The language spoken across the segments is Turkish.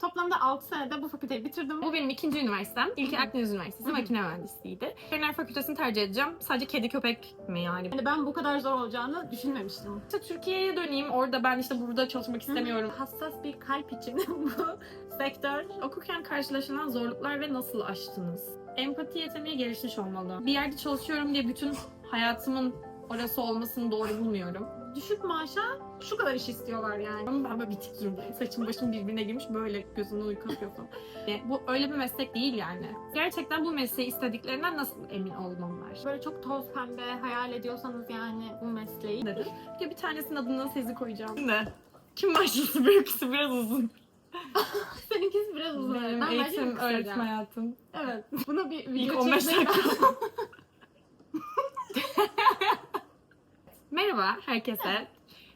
Toplamda 6 senede bu fakülteyi bitirdim. Bu benim ikinci üniversitem. İlki Akdeniz Üniversitesi makine mühendisliğiydi. Veteriner fakültesini tercih edeceğim. Sadece kedi köpek mi yani? Yani ben bu kadar zor olacağını düşünmemiştim. İşte Türkiye'ye döneyim. Orada ben işte burada çalışmak istemiyorum. Hassas bir kalp için bu sektör. Okurken karşılaşılan zorluklar ve nasıl aştınız? Empati yeteneği gelişmiş olmalı. Bir yerde çalışıyorum diye bütün hayatımın orası olmasını doğru bulmuyorum. Düşük maaşa şu kadar iş istiyorlar yani. Ama ben böyle bitik durumdayım. Saçım başım birbirine girmiş böyle gözümden uyku akıyor falan. Yani bu öyle bir meslek değil yani. Gerçekten bu mesleği istediklerinden nasıl emin olmamlar? Böyle çok toz pembe hayal ediyorsanız yani bu mesleği. Ya bir tanesinin adına Sezi koyacağım. Ne? Kim başlasın? Benimkisi biraz uzun. Seninkisi biraz uzun. Benim Ben eğitim, öğretim hayatım. Evet. Buna bir İlk video 15 çekmeyi- dakika. Merhaba herkese.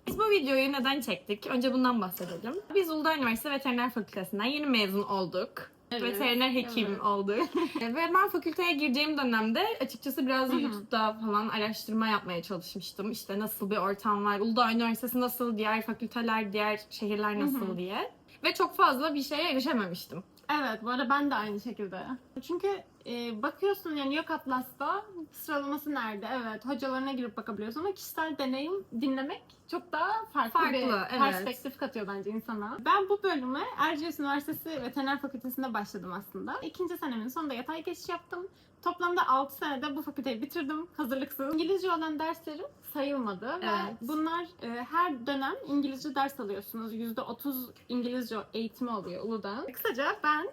Biz bu videoyu neden çektik? Önce bundan bahsedelim. Biz Uludağ Üniversitesi Veteriner Fakültesinden yeni mezun olduk. Evet, Veteriner hekim evet. olduk. Ve ben fakülteye gireceğim dönemde açıkçası biraz Hı hı. YouTube'da falan araştırma yapmaya çalışmıştım. İşte nasıl bir ortam var, Uludağ Üniversitesi nasıl, diğer fakülteler, diğer şehirler nasıl Hı hı. diye. Ve çok fazla bir şeye erişememiştim. Evet bu arada ben de aynı şekilde. Çünkü e, bakıyorsun yani yok Atlas'ta sıralaması nerede? Evet hocalarına girip bakabiliyorsun ama kişisel deneyim dinlemek çok daha farklı, Farklı, bir evet. perspektif katıyor bence insana. Ben bu bölüme Erciyes Üniversitesi Veteriner Fakültesi'nde başladım aslında. İkinci senemin sonunda yatay geçiş yaptım. Toplamda 6 senede bu fakülteyi bitirdim hazırlıksız. İngilizce olan derslerim sayılmadı ve Evet. bunlar e, her dönem İngilizce ders alıyorsunuz. %30 İngilizce eğitimi oluyor Uludağ'ın. Kısaca ben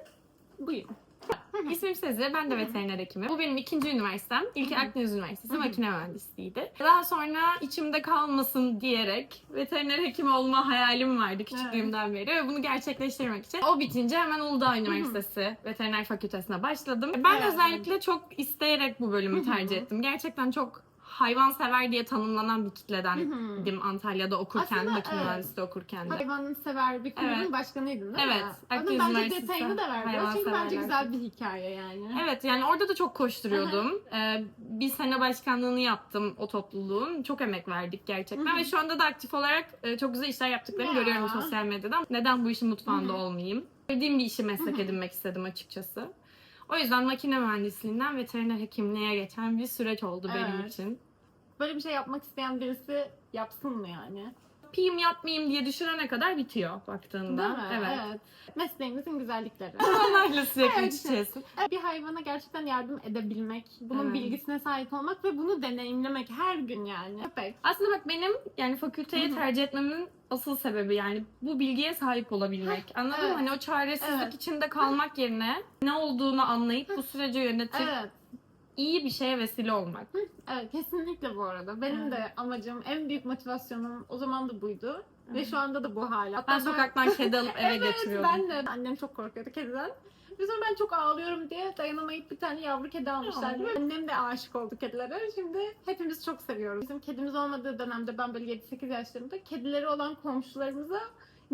buyum. İsmim Sezi, ben de veteriner hekimim. Bu benim ikinci üniversitem. İlki. Akdeniz Üniversitesi makine mühendisliğiydi. Daha sonra içimde kalmasın diyerek veteriner hekim olma hayalim vardı küçüklüğümden beri ve bunu gerçekleştirmek için. O bitince hemen Uludağ Üniversitesi Veteriner Fakültesine başladım. Ben Evet. özellikle çok isteyerek bu bölümü tercih ettim. Gerçekten çok hayvansever diye tanımlanan bir kitledendim Antalya'da okurken, Aslında makine evet. mühendisliği okurken de. Hayvan sever bir kulübün Evet. başkanıydın değil Evet, mi? Akdeniz Onun bence Üniversitesi detayını da hayvan Çünkü bence güzel bir hikaye yani. Evet yani orada da çok koşturuyordum. Ee, bir sene başkanlığını yaptım o topluluğun. Çok emek verdik gerçekten ve şu anda da aktif olarak e, çok güzel işler yaptıklarını Ya. görüyorum sosyal medyada. Neden bu işin mutfağında olmayayım? Sevdiğim bir işi meslek edinmek istedim açıkçası. O yüzden makine mühendisliğinden veteriner hekimliğe geçen bir süreç oldu benim Evet. için. Böyle bir şey yapmak isteyen birisi yapsın mı yani? Yapayım yapmayayım diye düşünene kadar bitiyor Değil baktığında. mi? Evet. Mesleğimizin güzellikleri. Onlarla sürekli Evet. iç içesin. bir hayvana gerçekten yardım edebilmek, bunun Evet. bilgisine sahip olmak ve bunu deneyimlemek her gün yani. Köpek. Aslında bak benim yani fakülteyi tercih etmemin asıl sebebi yani bu bilgiye sahip olabilmek. Anladın evet. mı? Hani o çaresizlik Evet. içinde kalmak yerine ne olduğunu anlayıp bu süreci yönetip Evet. İyi bir şeye vesile olmak. Evet kesinlikle bu arada. Benim Evet. de amacım, en büyük motivasyonum o zaman da buydu. Ve Evet. şu anda da bu hala. Hatta Ben sokaktan kedi alıp eve Evet getiriyordum. ben de. Annem çok korkuyordu kediden. Bir sonra ben çok ağlıyorum diye dayanamayıp bir tane yavru kedi almışlardı. Ve Annem de aşık oldu kedilere. Şimdi hepimiz çok seviyoruz. Bizim kedimiz olmadığı dönemde ben böyle 7-8 yaşlarımda kedileri olan komşularımıza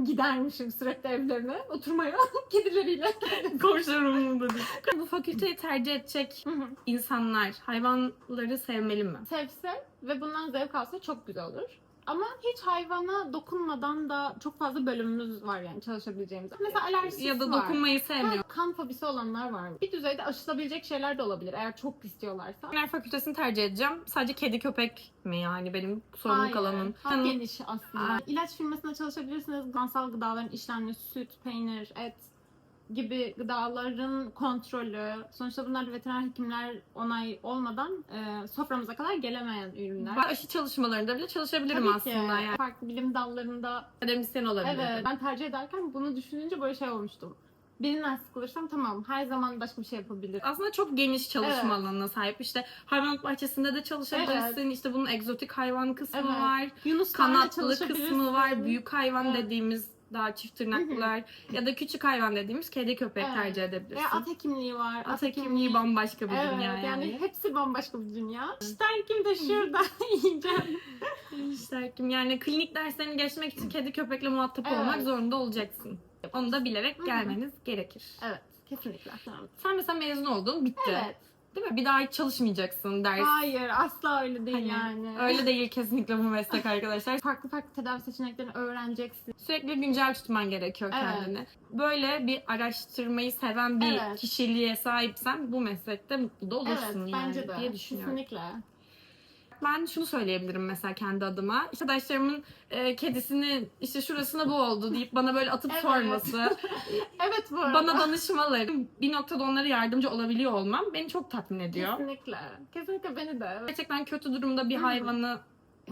gidermişim sürekli evlerine oturmaya kedileriyle. Komşularım umurumda değil. Bu fakülteyi tercih edecek insanlar hayvanları sevmeli mi? Sevse ve bundan zevk alsa çok güzel olur. Ama hiç hayvana dokunmadan da çok fazla bölümümüz var yani çalışabileceğimiz. Mesela alerjisi Ya da var. dokunmayı sevmiyor. Ha, Kan fobisi olanlar var. Bir düzeyde aşılabilecek şeyler de olabilir eğer çok istiyorlarsa. Veteriner fakültesini tercih edeceğim. Sadece kedi köpek mi yani benim sorumluluk alanım? Çok Canım- geniş aslında. Aa. İlaç firmasında çalışabilirsiniz. Gıdasal gıdaların işlenmesi, süt, peynir, et gibi gıdaların kontrolü. Sonuçta bunlar veteriner hekimler onay olmadan e, soframıza kadar gelemeyen ürünler. Ben aşı çalışmalarında bile çalışabilirim Tabii aslında ki. yani. Farklı bilim dallarında Akademisyen olabilirim. evet ben tercih ederken bunu düşününce böyle şey olmuştum. Birinden sıkılırsam tamam her zaman başka bir şey yapabilirim. Aslında çok geniş çalışma Evet. alanına sahip. İşte hayvanat bahçesinde de çalışabilirsin. İşte bunun egzotik hayvan kısmı Evet. var. Yunuslarla Kanatlı kısmı var. Büyük hayvan Evet. dediğimiz daha çift tırnaklılar ya da küçük hayvan dediğimiz kedi köpek Evet. tercih edebilirsin. Ve at hekimliği var. At hekimliği bambaşka bir Evet, dünya yani. yani. hepsi bambaşka bir dünya. İster kim de şurada yiyeceğim. İşte kim yani klinik derslerini geçmek için kedi köpekle muhatap Evet. olmak zorunda olacaksın. Onu da bilerek Hı hı. gelmeniz gerekir. Evet, kesinlikle. Sen mesela mezun oldun, bitti. Evet. Değil mi? Bir daha hiç çalışmayacaksın ders. Hayır asla öyle değil Hani yani. Öyle değil kesinlikle bu meslek arkadaşlar. Farklı farklı tedavi seçeneklerini öğreneceksin. Sürekli güncel tutman gerekiyor Evet. kendini. Böyle bir araştırmayı seven bir Evet. kişiliğe sahipsen bu meslekte mutlu da olursun evet yani bence de. diye düşünüyorum. Kesinlikle. Ben şunu söyleyebilirim mesela kendi adıma. İşte arkadaşlarımın e, kedisinin işte şurasına bu oldu deyip bana böyle atıp Evet. sorması, Evet bu arada. bana danışmaları, bir noktada onlara yardımcı olabiliyor olmam beni çok tatmin ediyor. Kesinlikle. Kesinlikle beni de. Evet. Gerçekten kötü durumda bir Hı. hayvanı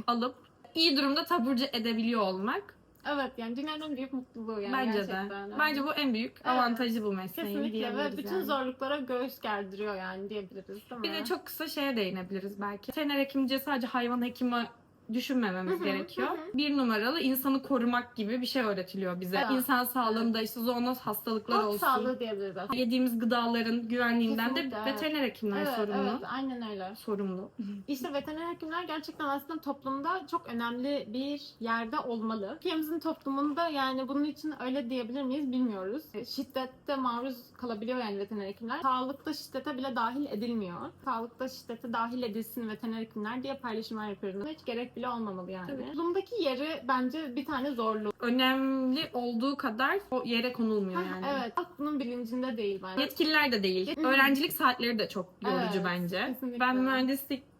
alıp iyi durumda taburcu edebiliyor olmak Evet yani dünyanın en büyük mutluluğu yani bence gerçekten. de. Bence bu en büyük avantajı bu mesleğin Kesinlikle diyebiliriz ve bütün yani. zorluklara göğüs gerdiriyor yani diyebiliriz değil mi? Bir de çok kısa şeye değinebiliriz belki. Veteriner hekimce sadece hayvan hekimi düşünmememiz gerekiyor. Bir numaralı insanı korumak gibi bir şey öğretiliyor bize. Evet. İnsan sağlığında işte zoonoz hastalıklar Halk olsun. sağlığı diyebiliriz aslında. Yediğimiz gıdaların güvenliğinden Kesinlikle, de evet. veteriner hekimler Evet, sorumlu. evet aynen öyle. Sorumlu. İşte veteriner hekimler gerçekten aslında toplumda çok önemli bir yerde olmalı. Ülkemizin toplumunda yani bunun için öyle diyebilir miyiz bilmiyoruz. Şiddette maruz kalabiliyor yani veteriner hekimler. Sağlıkta şiddete bile dahil edilmiyor. Sağlıkta şiddete dahil edilsin veteriner hekimler diye paylaşımlar yapıyoruz. Hiç gerek bile olmamalı yani. Tabii. Toplumdaki yeri bence bir tane zorluğu. Önemli olduğu kadar o yere konulmuyor Hah, yani. Evet. Bunun bilincinde değil bence. Yetkililer de değil. Öğrencilik saatleri de çok yorucu Evet, bence. kesinlikle. Ben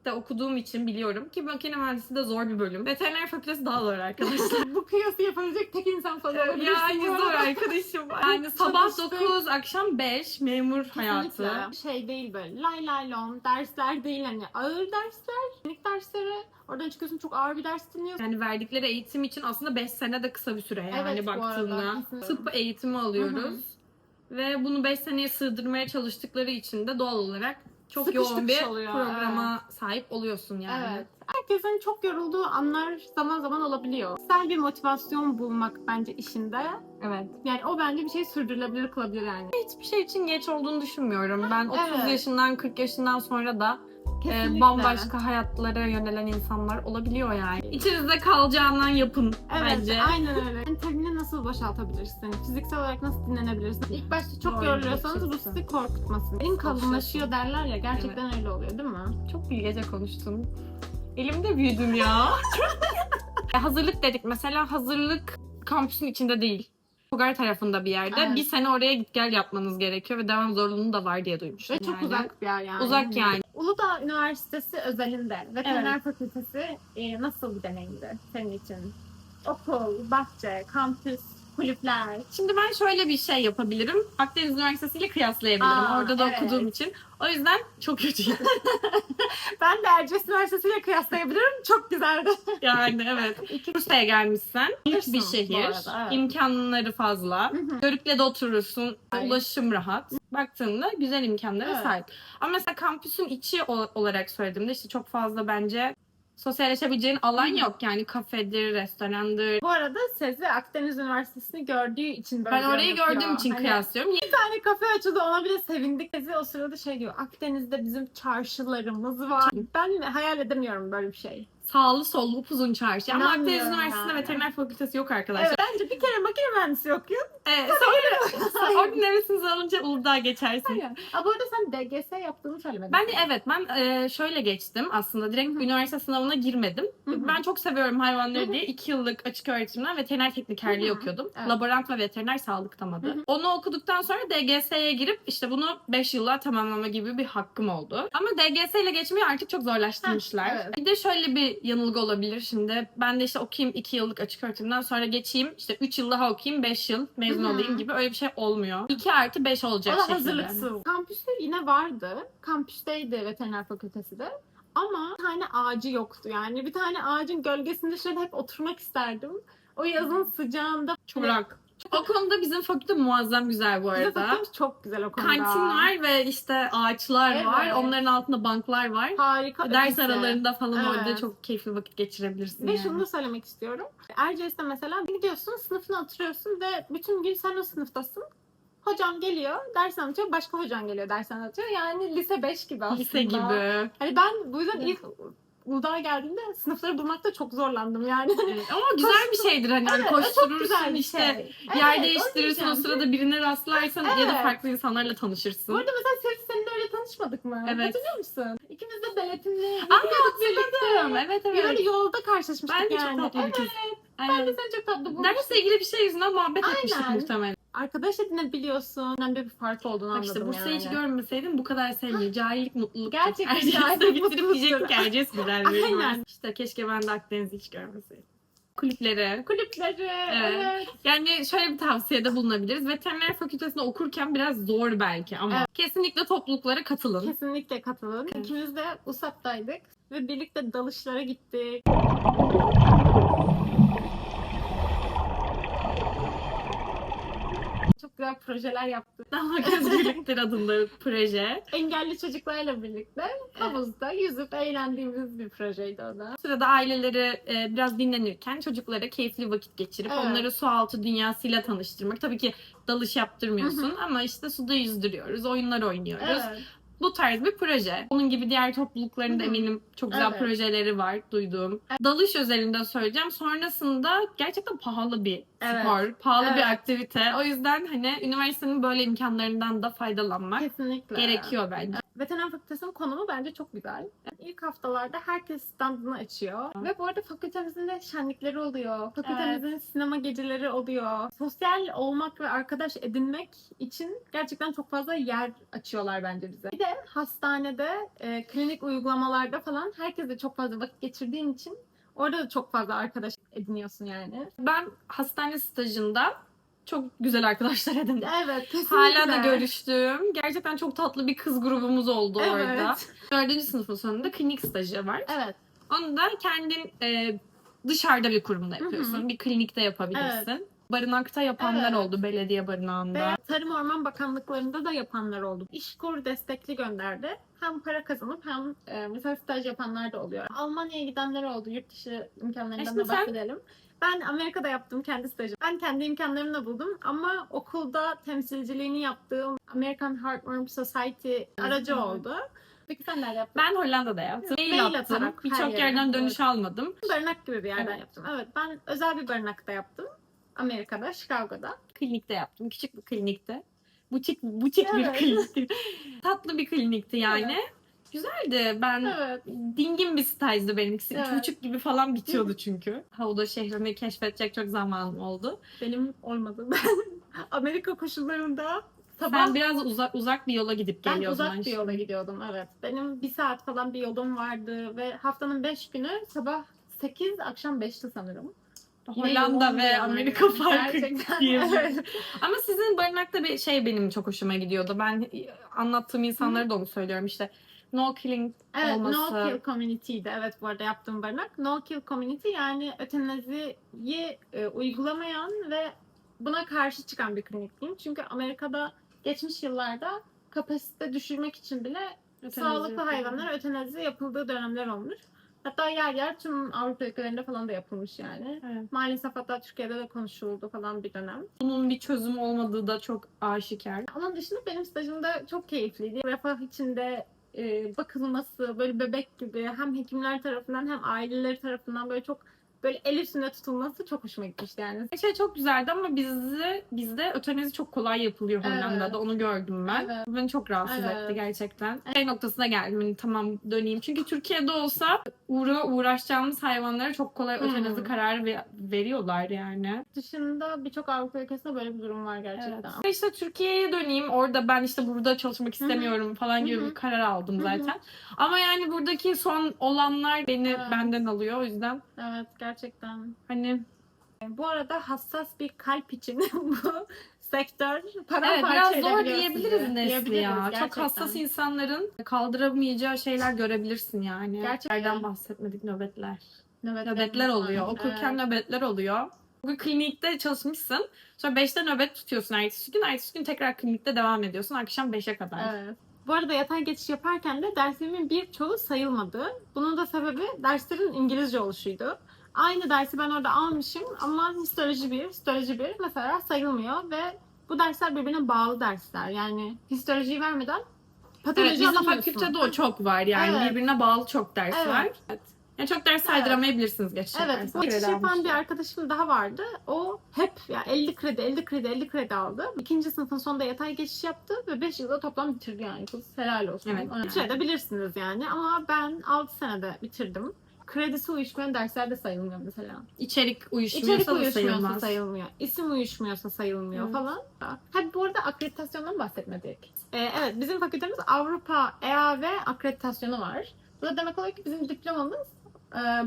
mühendislikte okuduğum için biliyorum ki makine mühendisliği de zor bir bölüm. Veteriner fakültesi daha zor arkadaşlar. Bu kıyası yapabilecek tek insan falan olabilirsin. yani bu zor arkadaşım. Yani sabah Çalıştık. 9, akşam 5 memur hayatı. Şey değil böyle lay lay lom dersler değil hani ağır dersler, klinik dersleri. Oradan çıkıyorsun çok ağır bir ders dinliyorsun. Yani verdikleri eğitim için aslında 5 sene de kısa bir süre yani Evet, baktığında. Tıp eğitimi alıyoruz. Hı hı. Ve bunu 5 seneye sığdırmaya çalıştıkları için de doğal olarak çok Sıkış yoğun bir oluyor, programa sahip oluyorsun yani. Evet. Herkesin çok yorulduğu anlar zaman zaman olabiliyor. Güzel bir motivasyon bulmak bence işinde. Evet. Yani o bence bir şey sürdürülebilir kılabilir yani. Hiçbir şey için geç olduğunu düşünmüyorum. Ben 30 Evet. yaşından 40 yaşından sonra da Kesinlikle. bambaşka hayatlara yönelen insanlar olabiliyor yani. İçinizde kalacağından yapın Evet, bence. aynen öyle. Mentalini nasıl boşaltabilirsin? Fiziksel olarak nasıl dinlenebilirsin? İlk başta çok Doğru, yoruluyorsanız bu sizi korkutmasın. Elim kalınlaşıyor derler ya gerçekten öyle oluyor değil mi? Çok bilgece konuştun. Elimde büyüdüm. Ya hazırlık dedik. Mesela hazırlık kampüsün içinde değil. Kogar tarafında bir yerde. Evet. Bir sene oraya git gel yapmanız gerekiyor ve devam zorunluluğu da var diye duymuştum. Ve çok yani. uzak bir yer yani. Uzak yani. Uludağ Üniversitesi özelinde veteriner fakültesi e, nasıl bir deneyimdi senin için? Okul, bahçe, kampüs, kulüpler. Şimdi ben şöyle bir şey yapabilirim. Akdeniz Üniversitesi ile kıyaslayabilirim. Aa, Orada da evet. okuduğum için. O yüzden çok kötüyüm. Ben de Erciyes Üniversitesi ile kıyaslayabilirim. Çok güzeldi. yani evet. Bursa'ya gelmişsen büyük bir şehir. arada, evet. imkanları fazla. Hı hı. Görükle de oturursun. Ay. Ulaşım rahat. Baktığında güzel imkanlara Evet. sahip. Ama mesela kampüsün içi olarak söylediğimde işte çok fazla bence sosyalleşebileceğin alan Hı yok. Yani kafedir, restorandır. Bu arada Sezi Akdeniz Üniversitesi'ni gördüğü için böyle Ben orayı yapıyor. gördüğüm için Hani kıyaslıyorum. Bir tane kafe açıldı ona bile sevindik. Sezi o sırada şey diyor. Akdeniz'de bizim çarşılarımız var. Ben hayal edemiyorum böyle bir şey. Sağlı sollu upuzun çarşı. Ama Akdeniz İnanmıyorum Üniversitesi'nde yani. veteriner fakültesi yok arkadaşlar. Evet, bence bir kere makine mühendisi okuyun. Evet, sonra oradan nefesinizi alınca Uludağ'a geçersin. Aynen. Aa, bu arada sen DGS yaptığını söylemedin. Ben de evet ben e, şöyle geçtim aslında direkt üniversite sınavına girmedim. Ben çok seviyorum hayvanları diye 2 yıllık açık öğretimden veteriner teknikerliği okuyordum. Evet. Laborant ve veteriner sağlık tamadı. Hı hı. Onu okuduktan sonra DGS'ye girip işte bunu 5 yılla tamamlama gibi bir hakkım oldu. Ama DGS ile geçmeyi artık çok zorlaştırmışlar. Heh, evet. Bir de şöyle bir yanılgı olabilir şimdi. Ben de işte okuyayım 2 yıllık açık öğretimden sonra geçeyim işte 3 yıl daha okuyayım 5 yıl mezun Hı olayım gibi öyle bir şey olmuyor. 2 artı 5 o olacak şekilde. hazırlıksız. Kampüste yine vardı. Kampüsteydi veteriner fakültesi de. Ama bir tane ağacı yoktu yani. Bir tane ağacın gölgesinde şöyle hep oturmak isterdim. O yazın sıcağında. Çok rak. O konuda bizim fakülte muazzam güzel bu Bizim arada. fakültemiz çok güzel o konuda. Kantin var ve işte ağaçlar Evet. var. Onların altında banklar var. Harika. Ders ötesi. aralarında falan orada Evet. çok keyifli vakit geçirebilirsin Ve yani. şunu da söylemek istiyorum. Erciyes'te mesela gidiyorsun sınıfına oturuyorsun ve bütün gün sen o sınıftasın. Hocam geliyor, ders anlatıyor, başka hocam geliyor, ders anlatıyor. Yani lise 5 gibi aslında. Lise gibi. Hani ben bu yüzden ilk Uludağ'a geldiğimde sınıfları bulmakta çok zorlandım yani. Evet, Ama güzel bir şeydir hani, hani Evet, koşturursun işte şey. yer Evet, değiştirirsin o sırada birine rastlarsan ya da Evet. farklı insanlarla tanışırsın. Bu arada mesela Sevgi seninle öyle tanış karşılaşmadık mı? Evet. Hatırlıyor musun? İkimiz de beletinle Aa hatırladım. Evet evet. Böyle yolda karşılaşmıştık Ben de yani. çok tatlı bir evet. kız. Ben de seni çok tatlı bulmuştum. Dersle ilgili bir şey yüzünden muhabbet etmiştik Aynen. muhtemelen. Arkadaş edinebiliyorsun. Önemli bir fark olduğunu Bak işte anladım Bursa'yı yani. hiç görmeseydim bu kadar sevmiyor. Cahillik mutluluk. Gerçekten cahillik mutluluktur. diyecektik Erciyes güzel bir Aynen. İşte keşke ben de Akdeniz'i hiç görmeseydim. Kulüpleri. Kulüpleri. Evet. Yani şöyle bir tavsiyede bulunabiliriz. Veteriner fakültesinde okurken biraz zor belki ama Evet. kesinlikle topluluklara katılın. Kesinlikle katılın. İkimiz de USAP'taydık ve birlikte dalışlara gittik. Çok güzel projeler yaptık. Daha Özgürlüktür adında proje. Engelli çocuklarla birlikte havuzda yüzüp eğlendiğimiz bir projeydi o da. Sırada aileleri e, biraz dinlenirken çocuklara keyifli vakit geçirip Evet. onları su altı dünyasıyla tanıştırmak. Tabii ki dalış yaptırmıyorsun ama işte suda yüzdürüyoruz, oyunlar oynuyoruz. Evet. Bu tarz bir proje. Onun gibi diğer toplulukların da Hı hı. eminim çok güzel Evet. projeleri var duyduğum. Dalış özelinde söyleyeceğim. Sonrasında gerçekten pahalı bir Evet. spor, pahalı bir Evet. aktivite. O yüzden hani üniversitenin böyle imkanlarından da faydalanmak Kesinlikle. gerekiyor bence. Veteriner Fakültesi'nin konumu bence çok güzel. İlk haftalarda herkes standını açıyor. Ve bu arada fakültemizin de şenlikleri oluyor. Fakültemizin sinema geceleri oluyor. Sosyal olmak ve arkadaş edinmek için gerçekten çok fazla yer açıyorlar bence bize. Bir de hastanede, e, klinik uygulamalarda falan herkesle çok fazla vakit geçirdiğin için orada da çok fazla arkadaş ediniyorsun yani. Ben hastane stajında çok güzel arkadaşlar edindim. Evet, kesinlikle. Hala da görüştüğüm gerçekten çok tatlı bir kız grubumuz oldu Evet. orada. Dördüncü sınıfın sonunda klinik stajı var. Evet. Onu da kendin e, dışarıda bir kurumda yapıyorsun. Hı Bir klinikte yapabilirsin. Barınakta yapanlar Evet. oldu belediye barınağında. Ve Tarım Orman Bakanlıklarında da yapanlar oldu. İşkur destekli gönderdi. Hem para kazanıp hem e, mesela staj yapanlar da oluyor. Almanya'ya gidenler oldu. Yurt dışı imkanlarından Şimdi da bahsedelim. Ben Amerika'da yaptım kendi stajımı. Ben kendi imkanlarımla buldum ama okulda temsilciliğini yaptığım American Heartworm Society aracı oldu. Peki sen nerede yaptın? Ben Hollanda'da yaptım. Mail, Mail attım. Birçok yerden dönüş almadım. Barınak gibi bir yerden Evet. yaptım. Evet ben özel bir barınakta yaptım. Amerika'da, Chicago'da. Klinikte yaptım. Küçük bir klinikte. Buçuk, buçuk bir Evet. klinikti. Tatlı bir klinikti yani. Güzeldi. Ben Evet. dingin bir stajdı benimkisi. Evet. buçuk gibi falan bitiyordu çünkü. Havada şehrini keşfedecek çok zamanım oldu. Benim olmadı. Ben Amerika koşullarında sabah Ben biraz uzak uzak bir yola gidip ben geliyordum. uzak bir şimdi. yola gidiyordum evet. Benim bir saat falan bir yolum vardı ve haftanın 5 günü sabah 8 akşam 5'ti sanırım. Hollanda ve. Amerika farkı diyebilirim. Ama sizin barınakta bir şey benim çok hoşuma gidiyordu. Ben anlattığım insanlara da onu söylüyorum işte. No killing Evet, olması. No Kill Community'ydi. Evet bu arada yaptığım barınak. No Kill Community yani ötenaziyi e, uygulamayan ve buna karşı çıkan bir klinik diyeyim. Çünkü Amerika'da geçmiş yıllarda kapasite düşürmek için bile Ötenazi sağlıklı yapıyor. hayvanlara ötenazi yapıldığı dönemler olmuş. Hatta yer yer tüm Avrupa ülkelerinde falan da yapılmış yani. Evet. Maalesef hatta Türkiye'de de konuşuldu falan bir dönem. Bunun bir çözüm olmadığı da çok aşikar. Onun dışında benim stajımda çok keyifliydi. Refah içinde e, bakılması, böyle bebek gibi hem hekimler tarafından hem aileleri tarafından böyle çok böyle el üstünde tutulması çok hoşuma gitmişti yani. Şey çok güzeldi ama bizde bizde ötenazi çok kolay yapılıyor Evet. Hollanda'da. Onu gördüm ben. Evet. Beni çok rahatsız Evet. etti gerçekten. Şey noktasına geldim. Hani tamam döneyim. Çünkü Türkiye'de olsa uğra uğraşacağımız hayvanlara çok kolay Hmm. kararı ve- veriyorlar yani. Dışında birçok Avrupa ülkesinde böyle bir durum var gerçekten. Evet. İşte Türkiye'ye döneyim. Orada ben işte burada çalışmak istemiyorum falan gibi bir karar aldım zaten. Ama yani buradaki son olanlar beni Evet. benden alıyor. O yüzden Evet gerçekten. Hani Bu arada hassas bir kalp için bu sektör Evet biraz zor diyebiliriz. Nesli ya. Çok gerçekten. hassas insanların kaldıramayacağı şeyler görebilirsin yani. Gerçekten. Bahsetmedik nöbetler. Nöbetler var. oluyor. Okurken nöbetler oluyor. Bugün klinikte çalışmışsın. Sonra 5'te nöbet tutuyorsun ertesi gün. Ertesi gün tekrar klinikte devam ediyorsun. Akşam 5'e kadar. Evet. Bu arada yatay geçiş yaparken de derslerimin birçoğu sayılmadı. Bunun da sebebi derslerin İngilizce oluşuydu. Aynı dersi ben orada almışım ama histoloji 1, histoloji 1 mesela sayılmıyor ve bu dersler birbirine bağlı dersler. Yani histolojiyi vermeden Evet, patoloji bizim alamıyorsun. fakültede o çok var yani. Evet. Birbirine bağlı çok ders Evet. var. Yani çok ders saydıramayabilirsiniz geçecek Evet, bu Kredi yapan almışlar. bir arkadaşım daha vardı. O hep ya 50 kredi, 50 kredi, 50 kredi aldı. İkinci sınıfın sonunda yatay geçiş yaptı ve 5 yılda toplam bitirdi yani kız. Helal olsun. Evet. Ona. Bitirebilirsiniz yani ama ben 6 senede bitirdim. Kredisi uyuşmayan derslerde sayılmıyor mesela. İçerik uyuşmuyorsa İçerik uyuşmuyorsa sayılmaz. sayılmıyor. İsim uyuşmuyorsa sayılmıyor Evet. falan. Ha bu arada akreditasyondan bahsetmedik. Ee, evet bizim fakültemiz Avrupa EAV akreditasyonu var. Bu da demek oluyor ki bizim diplomamız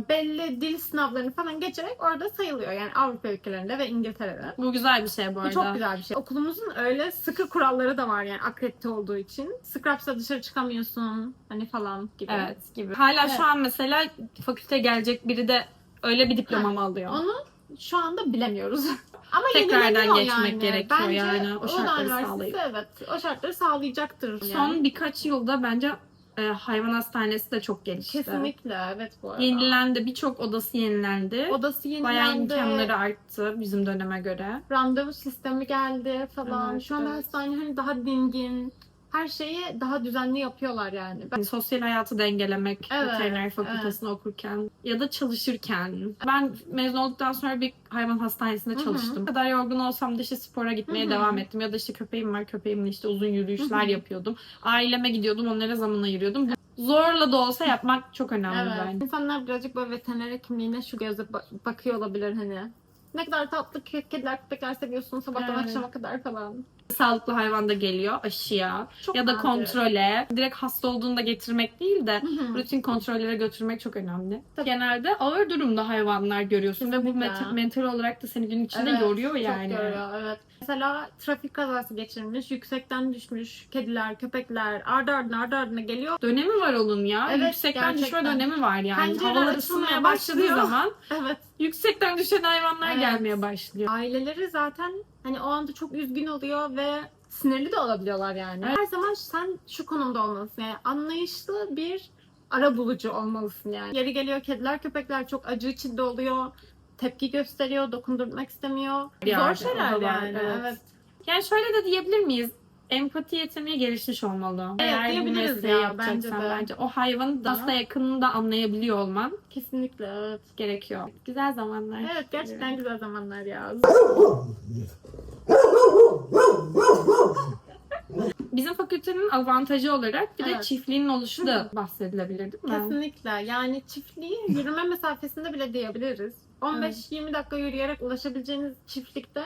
belli dil sınavlarını falan geçerek orada sayılıyor. Yani Avrupa ülkelerinde ve İngiltere'de. Bu güzel bir şey bu Bu arada. çok güzel bir şey. Okulumuzun öyle sıkı kuralları da var yani akredite olduğu için. Scraps'la dışarı çıkamıyorsun hani falan gibi. Evet gibi. Hala Evet. şu an mesela fakülte gelecek biri de öyle bir diploma mı alıyor? Onu şu anda bilemiyoruz. Ama Tekrardan geçmek yani. gerekiyor Bence yani. O şartları sağlayıp. Evet, o şartları sağlayacaktır. Son yani. birkaç yılda bence e, hayvan hastanesi de çok gelişti. Kesinlikle evet bu arada. Yenilendi. Birçok odası yenilendi. Odası Bayağı yenilendi. imkanları arttı bizim döneme göre. Randevu sistemi geldi falan. Evet, Şu anda evet. hastane hani daha dingin. Her şeyi daha düzenli yapıyorlar yani. Ben- Yani sosyal hayatı dengelemek Evet, veteriner fakültesinde okurken ya da çalışırken. Ben mezun olduktan sonra bir hayvan hastanesinde Hı hı. çalıştım. Ne kadar yorgun olsam da işte spora gitmeye Hı hı. devam ettim. Ya da işte köpeğim var köpeğimle işte uzun yürüyüşler Hı hı. yapıyordum. Aileme gidiyordum onlara zaman ayırıyordum. Zorla da olsa yapmak çok önemli Evet. bence. İnsanlar birazcık böyle veteriner hekimliğine şu gözle ba- bakıyor olabilir hani. Ne kadar tatlı ke- kediler köpekler seviyorsun sabahtan Evet. akşama kadar falan. Sağlıklı hayvan da geliyor aşıya Çok ya da kontrole. Direkt hasta olduğunda getirmek değil de rutin kontrollere götürmek çok önemli. Tabii. Genelde ağır durumda hayvanlar görüyorsun ve bu Kesinlikle. met- mental olarak da seni gün içinde Evet, yoruyor yani. Çok yoruyor evet. Mesela trafik kazası geçirmiş, yüksekten düşmüş kediler, köpekler ardı ardına ardı ardına geliyor. Dönemi var onun ya. Evet, Yüksekten düşme dönemi var yani. Pencereler Havalar ısınmaya başladığı başlıyor. zaman Evet. yüksekten düşen hayvanlar Evet. gelmeye başlıyor. Aileleri zaten hani o anda çok üzgün oluyor ve sinirli de olabiliyorlar yani. Her zaman sen şu konumda olmalısın. Yani anlayışlı bir ara bulucu olmalısın yani. Yeri geliyor kediler, köpekler çok acı içinde oluyor. Tepki gösteriyor, dokundurmak istemiyor. Yani, Zor şeyler yani. evet. evet. Yani şöyle de diyebilir miyiz? Empati yeteneği gelişmiş olmalı. Evet, Eğer bu mesleği ya, yapacaksan bence bence, de. o hayvanı da hasta yakınını da anlayabiliyor olman Kesinlikle evet. gerekiyor. Güzel zamanlar. Evet gerçekten güzel zamanlar ya. Bizim fakültenin avantajı olarak bir de Evet. çiftliğin oluşu da bahsedilebilir değil mi? Kesinlikle. Yani çiftliği yürüme mesafesinde bile diyebiliriz. 15-20 dakika yürüyerek ulaşabileceğiniz çiftlikte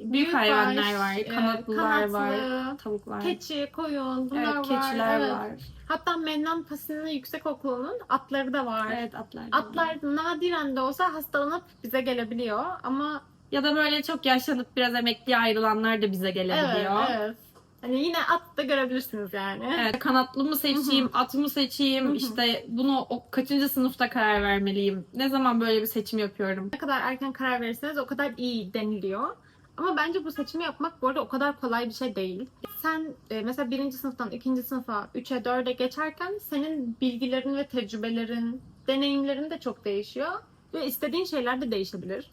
Büyük hayvanlar var, e, kanatlılar var, tavuklar. Keçi, koyun bunlar evet, var. keçiler Evet. var. Hatta Mennan Pasini Yüksek Okulu'nun atları da var. Evet, atlar. da var. Atlar nadiren de olsa hastalanıp bize gelebiliyor ama Ya da böyle çok yaşlanıp biraz emekliye ayrılanlar da bize evet, gelebiliyor. evet. Hani yine at da görebilirsiniz yani. Evet, kanatlı mı seçeyim, at mı seçeyim, işte bunu o kaçıncı sınıfta karar vermeliyim? Ne zaman böyle bir seçim yapıyorum? Ne kadar erken karar verirseniz o kadar iyi deniliyor. Ama bence bu seçimi yapmak bu arada o kadar kolay bir şey değil. Sen e, mesela birinci sınıftan ikinci sınıfa, üçe, dörde geçerken senin bilgilerin ve tecrübelerin, deneyimlerin de çok değişiyor. Ve istediğin şeyler de değişebilir.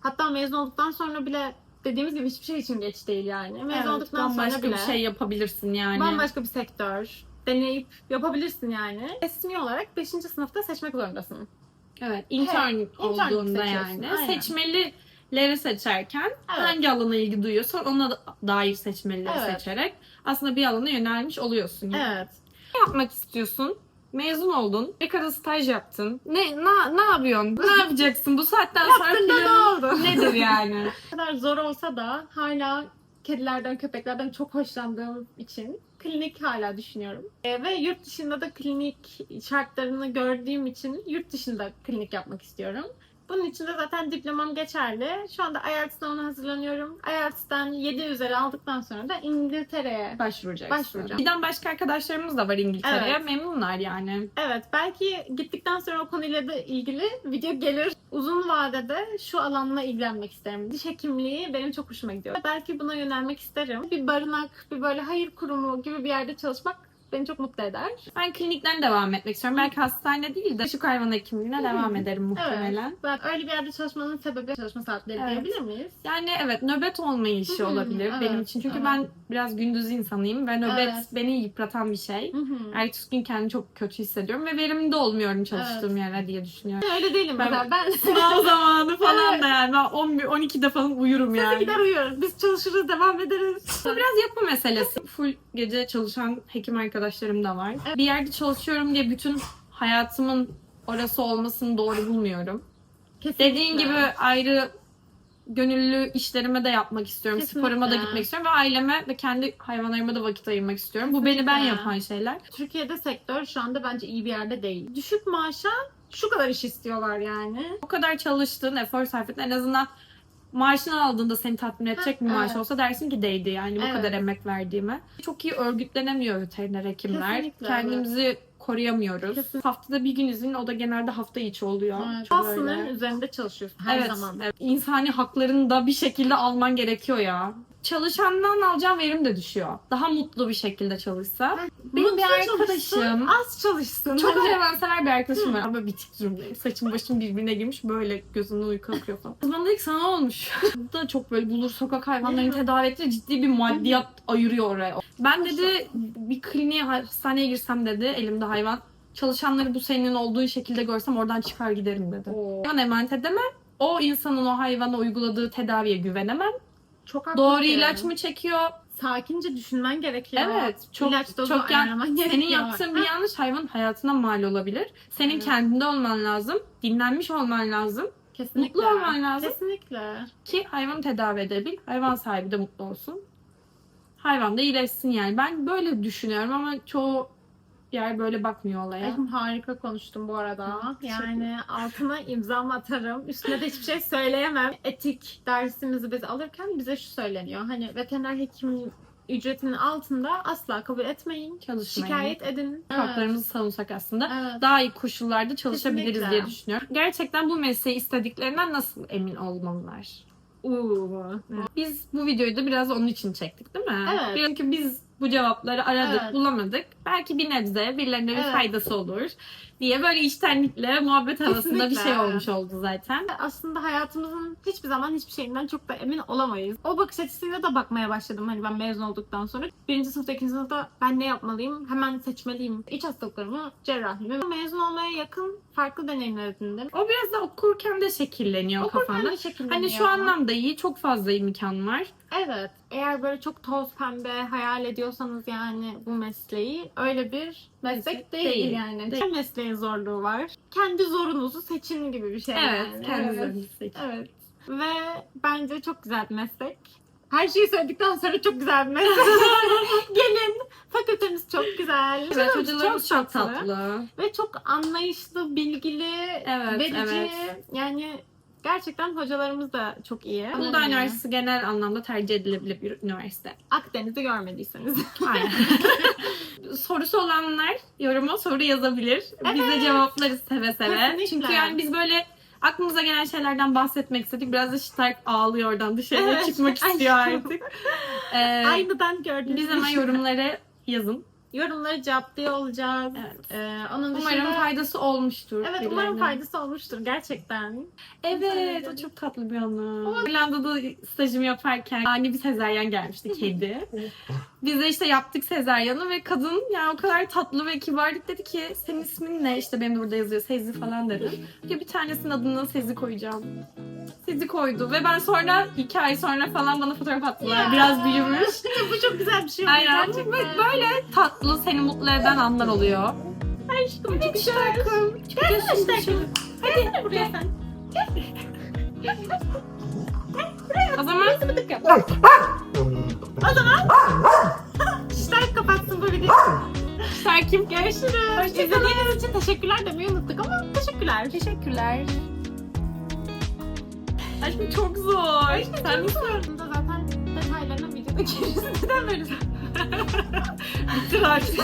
Hatta mezun olduktan sonra bile dediğimiz gibi hiçbir şey için geç değil yani. Mezun Evet, olduktan sonra bile bir şey yapabilirsin yani. bambaşka bir sektör deneyip yapabilirsin yani. Resmi olarak 5. sınıfta seçmek zorundasın. Evet, intern intern olduğunda yani. aynen. Seçmelileri seçerken Evet. hangi alana ilgi duyuyorsan ona da- dair seçmelileri Evet. seçerek aslında bir alana yönelmiş oluyorsun. Yani. Evet. Ne yapmak istiyorsun? Mezun oldun. Bir kadar staj yaptın. Ne, ne, ne yapıyorsun? Ne yapacaksın? Bu saatten sonra ne planın oldu? nedir yani? Ne kadar zor olsa da hala kedilerden, köpeklerden çok hoşlandığım için klinik hala düşünüyorum. E, ve yurt dışında da klinik şartlarını gördüğüm için yurt dışında klinik yapmak istiyorum. Bunun için de zaten diplomam geçerli. Şu anda IELTS sınavına hazırlanıyorum. IELTS'ten 7 üzeri aldıktan sonra da İngiltere'ye Başvuracaksın. Başvuracağım. Giden başka arkadaşlarımız da var İngiltere'ye. Evet. Memnunlar yani. Evet, belki gittikten sonra o konuyla da ilgili video gelir. Uzun vadede şu alanla ilgilenmek isterim. Diş hekimliği benim çok hoşuma gidiyor. Belki buna yönelmek isterim. Bir barınak, bir böyle hayır kurumu gibi bir yerde çalışmak beni çok mutlu eder. Ben klinikten devam etmek istiyorum. Belki hastane değil de küçük hayvan hekimliğine devam ederim muhtemelen. Evet. Ben öyle bir yerde çalışmanın sebebi çalışma saatleri Evet. diyebilir miyiz? Yani evet nöbet olma işi Hı hı, olabilir evet, benim için. Çünkü evet. ben Biraz gündüz insanıyım ve nöbet Evet. beni yıpratan bir şey. Hı hı. Ertesi gün kendimi çok kötü hissediyorum ve verimli de olmuyorum çalıştığım yere diye düşünüyorum. Öyle değilim Ben- mesela. Ben Sınav zamanı falan Evet. Yani ben 11 12'de falan uyurum yani. gider uyuyoruz. Biz çalışırız, devam ederiz. Bu biraz yapı meselesi. Full gece çalışan hekim arkadaşlarım da var. Bir yerde çalışıyorum diye bütün hayatımın orası olmasını doğru bulmuyorum. Kesinlikle. Dediğin gibi ayrı gönüllü işlerime de yapmak istiyorum. Kesinlikle. Sporuma da gitmek istiyorum ve aileme ve kendi hayvanlarıma da vakit ayırmak istiyorum. Bu beni ben Kesinlikle. yapan şeyler. Türkiye'de sektör şu anda bence iyi bir yerde değil. Düşük maaşa şu kadar iş istiyorlar yani. O kadar çalıştığın, efor sarf ettin en azından maaşını aldığında seni tatmin edecek bir maaş evet. olsa dersin ki değdi yani bu Evet. kadar emek verdiğime. Çok iyi örgütlenemiyor veteriner hekimler. Kesinlikle, Kendimizi koruyamıyoruz. Kesin. Haftada bir gün izin o da genelde hafta içi oluyor. Evet. Çok üzerinde çalışıyorsun her evet, zaman. evet. İnsani haklarını da bir şekilde alman gerekiyor ya. Çalışandan alacağın verim de düşüyor. Daha mutlu bir şekilde çalışsa. Benim Mutlu bir çalışsın, arkadaşım az çalışsın. çok Hani- hayvansever bir arkadaşım var ama bitik durumdayım. Saçım başım birbirine girmiş böyle gözümden uyku akıyor falan. Kız bana dedi ki sana olmuş. Bu da çok böyle bulur sokak hayvanlarını tedavi. Ciddi bir maddiyat ayırıyor oraya. Ben dedi bir kliniğe hastaneye girsem dedi elimde hayvan. Çalışanları bu senin olduğun şekilde görsem oradan çıkar giderim dedi. Hayvan emanet edemem. O insanın o hayvana uyguladığı tedaviye güvenemem. Çok haklı Doğru ilaç mı çekiyor? Sakince düşünmen gerekiyor. Evet. Çok, İlaç dozu çok yan- ayarlaman gerekiyor. senin yaptığın bir yanlış hayvan hayatına mal olabilir. Senin Evet. kendinde olman lazım. Dinlenmiş olman lazım. Kesinlikle. Mutlu olman lazım. Kesinlikle. Ki hayvanı tedavi edebil. Hayvan sahibi de mutlu olsun. Hayvan da iyileşsin yani. Ben böyle düşünüyorum ama çoğu yer böyle bakmıyor olaya. Ekim harika konuştum bu arada. Yani altına imzamı atarım. Üstüne de hiçbir şey söyleyemem. Etik dersimizi biz alırken bize şu söyleniyor. Hani veteriner hekim ücretinin altında asla kabul etmeyin. Çalışmayın. Şikayet edin. Haklarımızı savunsak aslında Evet. daha iyi koşullarda çalışabiliriz Kesinlikle. diye düşünüyorum. Gerçekten bu mesleği istediklerinden nasıl emin olmalılar? Uuu. Biz bu videoyu da biraz onun için çektik değil mi? Evet. Çünkü biz bu cevapları aradık, Evet. bulamadık. Belki bir nebze birilerine bir Evet. faydası olur diye böyle içtenlikle muhabbet havasında bir şey olmuş oldu zaten. Aslında hayatımızın hiçbir zaman hiçbir şeyinden çok da emin olamayız. O bakış açısıyla da bakmaya başladım. Hani ben mezun olduktan sonra. Birinci sınıfta, ikinci sınıfta ben ne yapmalıyım? Hemen seçmeliyim. İç hastalıklarımı, cerrahimi. Mezun olmaya yakın farklı deneyimler edindim. O biraz da okurken de şekilleniyor Okurken kafanda. de şekilleniyor. Hani şu anlamda iyi, çok fazla imkan var. Evet. Eğer böyle çok toz pembe hayal ediyorsanız yani bu mesleği öyle bir meslek Meslek değil, değil. yani. Değil. Her mesleğin zorluğu var. Kendi zorunuzu seçin gibi bir şey Evet, yani. kendinize Evet. bir seçin. Evet. Ve bence çok güzel bir meslek. Her şeyi söyledikten sonra çok güzel bir meslek. Gelin. Fakültemiz çok güzel. Evet, hocalarımız çok tatlı. Ve çok anlayışlı, bilgili, Evet, verici. evet. Yani gerçekten hocalarımız da çok iyi. Uludağ Yani Üniversitesi genel anlamda tercih edilebilir bir üniversite. Akdeniz'i görmediyseniz. Aynen. Sorusu olanlar yoruma soru yazabilir. Biz de cevaplarız seve seve. Kesinlikle. Çünkü yani biz böyle aklımıza gelen şeylerden bahsetmek istedik. Biraz da Stark ağlıyor oradan dışarı Evet. çıkmak istiyor artık. Ee, Aynıdan gördüğünüz biz hemen yorumlara yazın. Yorumları cevaplıyor olacağız. Evet. Ee, onun Umarım dışında... faydası olmuştur. Evet birilerine. umarım faydası olmuştur gerçekten. Evet o çok tatlı bir anı. İrlanda'da stajımı yaparken ani bir sezeryan gelmişti kedi. Biz de işte yaptık sezeryanı ve kadın yani o kadar tatlı ve kibarlık dedi ki senin ismin ne? İşte benim de burada yazıyor Sezi falan dedi. Ya bir tanesinin adını Sezi koyacağım. Sezi koydu ve ben sonra iki ay sonra falan bana fotoğraf attılar. Ya. Biraz büyümüş. Bu çok güzel bir şey oldu Aynen. gerçekten. Böyle tatlı seni mutlu eden anlar oluyor. Aşkım çok güzel. Aşkım. Gelsene aşkım. Hadi buraya sen. O zaman Bıdık yap. O zaman Şarkı kapatsın bu videoyu. Serkim Görüşürüz. İzlediğiniz için teşekkürler demeyi unuttuk ama teşekkürler. Teşekkürler. Aşkım çok zor. Sen nasıl öğrendin de zaten detaylarına videoda gireriz. Neden böyle? Bitir artık.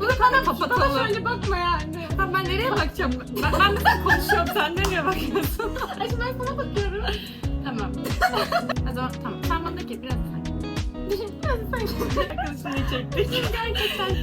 Bunu bana Kapatalım. Bana şöyle bakma yani. Tamam ben nereye bakacağım? Ben, ben mesela konuşuyorum sen nereye bakıyorsun? Aşkım ben sana bakıyorum. tamam. O zaman tamam. Sen bana ki biraz sen. Biraz sen. Arkadaşını çektik. Gerçekten